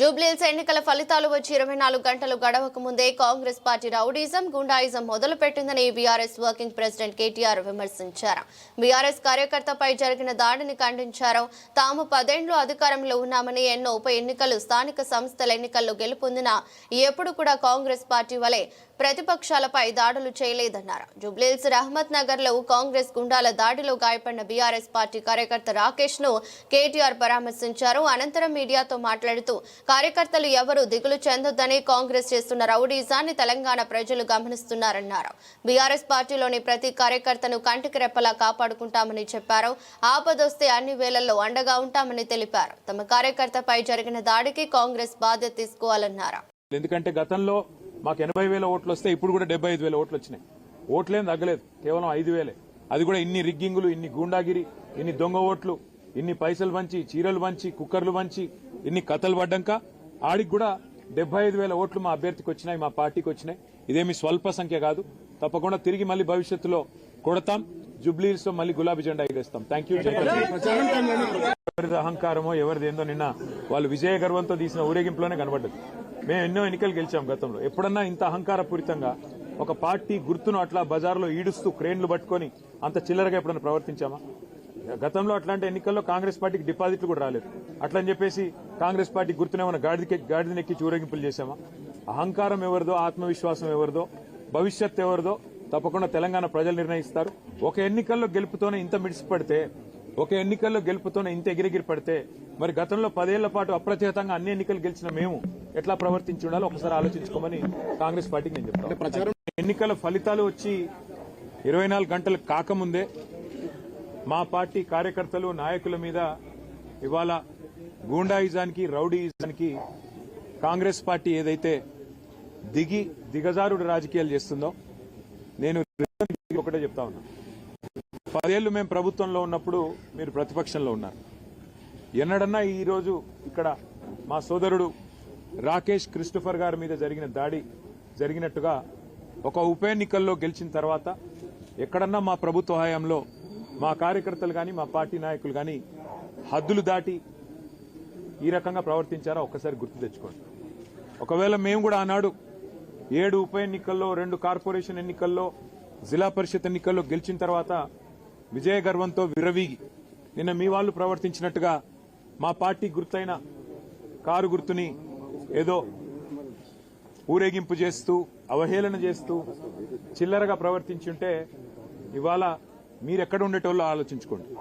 జూబ్లీహిల్స్ ఎన్నికల ఫలితాలు వచ్చి ఇరవై నాలుగు గంటలు గడవక ముందే కాంగ్రెస్ పార్టీ రౌడీజం గుండాయిజం మొదలు పెట్టిందని బీఆర్ఎస్ వర్కింగ్ ప్రెసిడెంట్ కేటీఆర్ విమర్శించారు. బీఆర్ఎస్ కార్యకర్తపై జరిగిన దాడిని ఖండించారు. తాము పదేండ్లు అధికారంలో ఉన్నామని ఎన్నో ఉప ఎన్నికలు స్థానిక సంస్థల ఎన్నికల్లో గెలుపొందిన ఎప్పుడు కూడా కాంగ్రెస్ పార్టీ వలె ప్రతిపక్షాలపై దాడులు చేయలేదన్నారు. జూబ్లీహిల్స్ రహమత్ నగర్లో కాంగ్రెస్ గుండాల దాడిలో గాయపడిన బీఆర్ఎస్ పార్టీ కార్యకర్త రాకేష్ను కేటీఆర్ పరామర్శించారు. అనంతరం మీడియాతో మాట్లాడుతూ కార్యకర్తలు ఎవరూ దిగులు చెందొద్దని కాంగ్రెస్ చేస్తున్న రౌడీజాన్ని తెలంగాణ ప్రజలు గమనిస్తున్నారన్నారు. బీఆర్ఎస్ పార్టీలోని ప్రతి కార్యకర్తను కంటికి రెప్పలా కాపాడుకుంటామని చెప్పారు. ఆపదొస్తే అన్ని వేళల్లో అండగా ఉంటామని తెలిపారు. తమ కార్యకర్తపై జరిగిన దాడికి కాంగ్రెస్ బాధ్యత తీసుకోవాలన్నారు. ఎందుకంటే గతంలో మాకు ఎనభై వేల ఓట్లు వస్తే ఇప్పుడు కూడా డెబ్బై ఐదు వేల ఓట్లు వచ్చినాయి. ఓట్లేం తగ్గలేదు. కేవలం ఐదు వేలే. అది కూడా ఇన్ని రిగ్గింగులు ఇన్ని గూండాగిరి ఇన్ని దొంగ ఓట్లు ఇన్ని పైసలు వంచి చీరలు వంచి కుక్కర్లు వంచి ఇన్ని కథలు పడ్డాక? ఆడికి కూడా డెబ్బై ఐదు వేల ఓట్లు మా అభ్యర్థికి వచ్చినాయి మా పార్టీకి వచ్చినాయి. ఇదేమి స్వల్ప సంఖ్య కాదు. తప్పకుండా తిరిగి మళ్ళీ భవిష్యత్తులో కొడతాం. జుబ్లీస్లో మళ్ళీ గులాబీ జెండా ఎగరేస్తాం. థ్యాంక్ యూ ఎవరిది అహంకారమో ఎవరిది ఏందో నిన్న వాళ్ళు విజయ గర్వంతో తీసిన ఊరేగింపులోనే కనబడ్డది. మేము ఎన్నో ఎన్నికలు గెలిచాం గతంలో. ఎప్పుడన్నా ఇంత అహంకారపూరితంగా ఒక పార్టీ గుర్తును అట్లా బజార్లో ఈడుస్తూ క్రేన్లు పట్టుకొని అంత చిల్లరగా ఎప్పుడన్నా ప్రవర్తించామా? గతంలో అట్లాంటి ఎన్నికల్లో కాంగ్రెస్ పార్టీకి డిపాజిట్లు కూడా రాలేదు. అట్లా అని చెప్పేసి కాంగ్రెస్ పార్టీ గుర్తునేమన్నా గాడిదకి గాడిదనెక్కి ఊరేగింపులు చేశామా? అహంకారం ఎవరిదో ఆత్మవిశ్వాసం ఎవరిదో భవిష్యత్ ఎవరిదో తప్పకుండా తెలంగాణ ప్రజలు నిర్ణయిస్తారు. ఒక ఎన్నికల్లో గెలుపుతోనే ఇంత మిడిసిపడితే ఒక ఎన్నికల్లో గెలుపుతోనే ఇంత ఎగిరెగిరి పడితే మరి గతంలో పదేళ్ళ పాటు అప్రచేతంగా అన్ని ఎన్నికలు గెలిచిన మేము ఎట్లా ప్రవర్తించి ఉండాలో ఒకసారి ఆలోచించుకోమని కాంగ్రెస్ పార్టీకి నేను చెప్తాను ఎన్నికల ఫలితాలు వచ్చి ఇరవై నాలుగు గంటలు కాకముందే మా పార్టీ కార్యకర్తలు నాయకుల మీద ఇవాళ గూండాయిజానికి రౌడీయిజానికి కాంగ్రెస్ పార్టీ ఏదైతే దిగి దిగజారుడు రాజకీయాలు చేస్తుందో నేను ఒకటే చెప్తా ఉన్నా. పదేళ్ళు మేము ప్రభుత్వంలో ఉన్నప్పుడు మీరు ప్రతిపక్షంలో ఉన్నారు. ఎన్నడన్నా ఈరోజు ఇక్కడ మా సోదరుడు రాకేష్ క్రిస్టఫర్ గారి మీద జరిగిన దాడి జరిగినట్టుగా ఒక ఉప ఎన్నికల్లో గెలిచిన తర్వాత ఎక్కడన్నా మా ప్రభుత్వ హయాంలో మా కార్యకర్తలు కానీ మా పార్టీ నాయకులు కానీ హద్దులు దాటి ఈ రకంగా ప్రవర్తించారా? ఒక్కసారి గుర్తు తెచ్చుకోండి. ఒకవేళ మేము కూడా ఆనాడు ఏడు ఉప ఎన్నికల్లో రెండు కార్పొరేషన్ ఎన్నికల్లో జిల్లా పరిషత్ ఎన్నికల్లో గెలిచిన తర్వాత విజయ గర్వంతో విరవీగి నిన్న మీ వాళ్ళు ప్రవర్తించినట్టుగా మా పార్టీ గుర్తైన కారు గుర్తుని ఏదో ఊరేగింపు చేస్తూ అవహేళన చేస్తూ చిల్లరగా ప్రవర్తించుంటే ఇవాళ మీరు ఎక్కడ ఉండేటోళ్ళు ఆలోచించుకోండి.